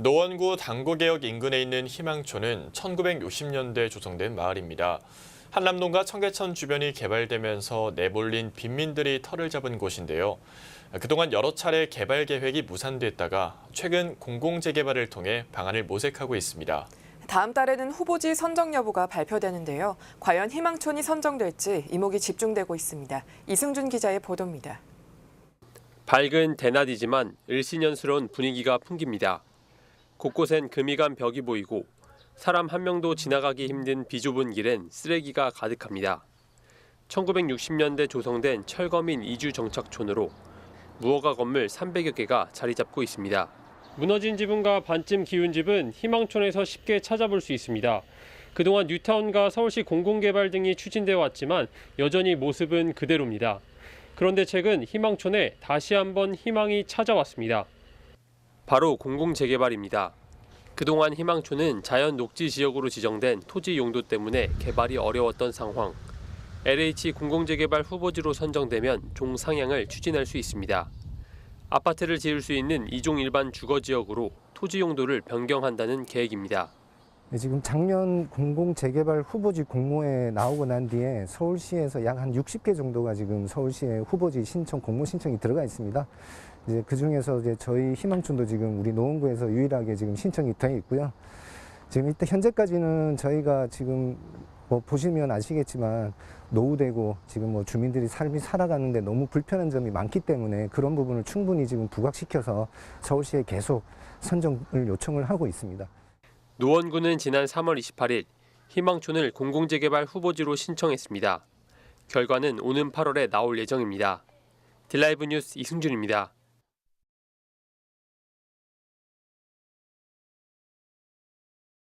노원구 당구개역 인근에 있는 희망촌은 1960년대 조성된 마을입니다. 한남동과 청계천 주변이 개발되면서 내몰린 빈민들이 터를 잡은 곳인데요. 그동안 여러 차례 개발 계획이 무산됐다가 최근 공공재개발을 통해 방안을 모색하고 있습니다. 다음 달에는 후보지 선정 여부가 발표되는데요. 과연 희망촌이 선정될지 이목이 집중되고 있습니다. 이승준 기자의 보도입니다. 밝은 대낮이지만 을씨년스러운 분위기가 풍깁니다. 곳곳엔 금이 간 벽이 보이고 사람 한 명도 지나가기 힘든 비좁은 길엔 쓰레기가 가득합니다. 1960년대 조성된 철거민 이주 정착촌으로 무허가 건물 300여 개가 자리 잡고 있습니다. 무너진 지붕과 반쯤 기운 집은 희망촌에서 쉽게 찾아볼 수 있습니다. 그동안 뉴타운과 서울시 공공개발 등이 추진돼 왔지만 여전히 모습은 그대로입니다. 그런데 최근 희망촌에 다시 한번 희망이 찾아왔습니다. 바로 공공재개발입니다. 그동안 희망촌은 자연 녹지 지역으로 지정된 토지 용도 때문에 개발이 어려웠던 상황. LH 공공재개발 후보지로 선정되면 종상향을 추진할 수 있습니다. 아파트를 지을 수 있는 이종 일반 주거 지역으로 토지 용도를 변경한다는 계획입니다. 네, 지금 작년 공공재개발 후보지 공모에 나오고 난 뒤에 서울시에서 약 한 60개 정도가 지금 서울시에 후보지 신청 공모 신청이 들어가 있습니다. 이제 그 중에서 이제 저희 희망촌도 지금 우리 노원구에서 유일하게 지금 신청이 돼 있고요. 지금 이때 현재까지는 저희가 지금 뭐 보시면 아시겠지만 노후되고 지금 뭐 주민들이 삶이 살아가는데 너무 불편한 점이 많기 때문에 그런 부분을 충분히 지금 부각시켜서 서울시에 계속 선정을 요청을 하고 있습니다. 노원구는 지난 3월 28일 희망촌을 공공재개발 후보지로 신청했습니다. 결과는 오는 8월에 나올 예정입니다. 딜라이브 뉴스 이승준입니다.